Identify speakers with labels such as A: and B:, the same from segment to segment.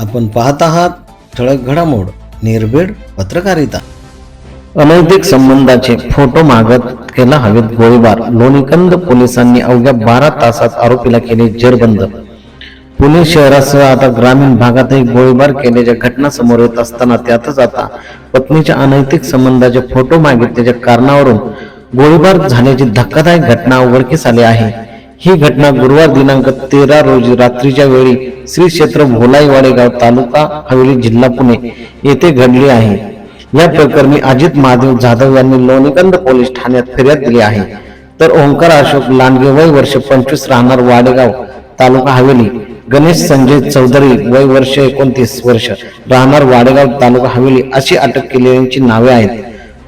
A: आपण पाहत आहात ठळक घडामोड निर्भीड पत्रकारिता.
B: अनैतिक संबंधाचे फोटो मागत केला हवेत गोळीबार. लोणीकंद पोलिसांनी अवघ्या बारा तासात आरोपीला केले जेरबंद. पुणे शहरासह आता ग्रामीण भागातही गोळीबार केल्याच्या घटना समोर येत असताना त्यातच आता पत्नीच्या अनैतिक संबंधाचे फोटो मागितल्याच्या कारणावरून गोळीबार झाल्याची धक्कादायक घटना उघडकीस आली आहे. ही घटना गुरुवार दिनांक तेरा रोजी रात्रीच्या वेळी श्री क्षेत्र भोलाई वाडेगाव तालुका हवेली जिल्हा पुणे येथे घडली आहे. या प्रकरणी अजित महादेव जाधव यांनी लोणीकंद पोलीस ठाण्यात फिर्याद दिली आहे. तर ओंकार अशोक लांडगे वय वर्ष पंचवीस राहणार वाडेगाव तालुका हवेली. गणेश संजय चौधरी वय वर्ष एकोणतीस वर्ष राहणार वाडेगाव तालुका हवेली अशी अटक केलेल्यांची नावे आहेत.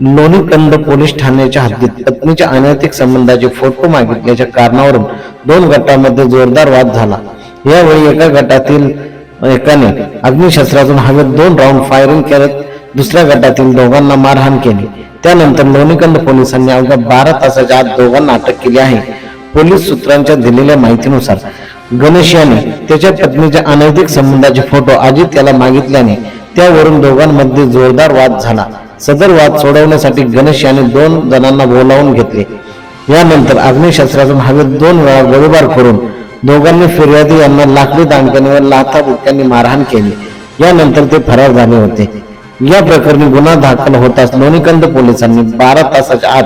B: लोणीकंद पोलीस ठाण्याच्या हद्दीत पत्नीच्या अनैतिक संबंधाचे फोटो मागितल्याच्या कारणावरून दोन गटांमध्ये जोरदार वाद झाला. यावेळी एका गटातील एकाने अग्निशस्त्रातून हवेत दोन राऊंड फायरिंग करत दुसऱ्या गटातील दोघांना मारहाण केली. त्यानंतर लोणीकंद पोलिसांनी अवघ्या बारा तासाच्या आत दोघांना अटक केली आहे. पोलीस सूत्रांच्या दिलेल्या माहितीनुसार गणेश याने त्याच्या पत्नीच्या अनैतिक संबंधाचे फोटो अजित याला मागितल्याने त्यावरून दोघांमध्ये जोरदार वाद झाला. सदर वाद सोडवण्यासाठी गणेश यांनी दोन जणांना बोलावून घेतले. यानंतर अग्निशस्त्रातून हवेत दोन वेळा गोळीबार करून दोघांनी फिर्यादी यांना लाकडी दांडक्याने व लाथाबुक्यांनी मारहाण केली. यानंतर ते फरार झाले होते. या प्रकरणी गुन्हा दाखल होताच लोणीकंद पोलिसांनी बारा तासाच्या आत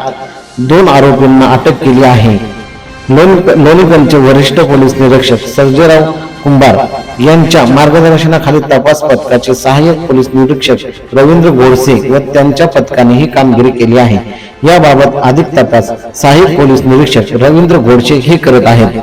B: दोन आरोपींना अटक केली आहे. लोणी- लोणीकंदचे वरिष्ठ पोलीस निरीक्षक सर्जेराव कुंभार यांच्या मार्गदर्शनाखाली तपास पथकाचे सहाय्यक पोलीस निरीक्षक रवींद्र गोडसे व त्यांच्या पथकाने ही कामगिरी केली आहे. याबाबत अधिक तपास सहाय्यक पोलीस निरीक्षक रवींद्र गोडसे हे करत आहेत.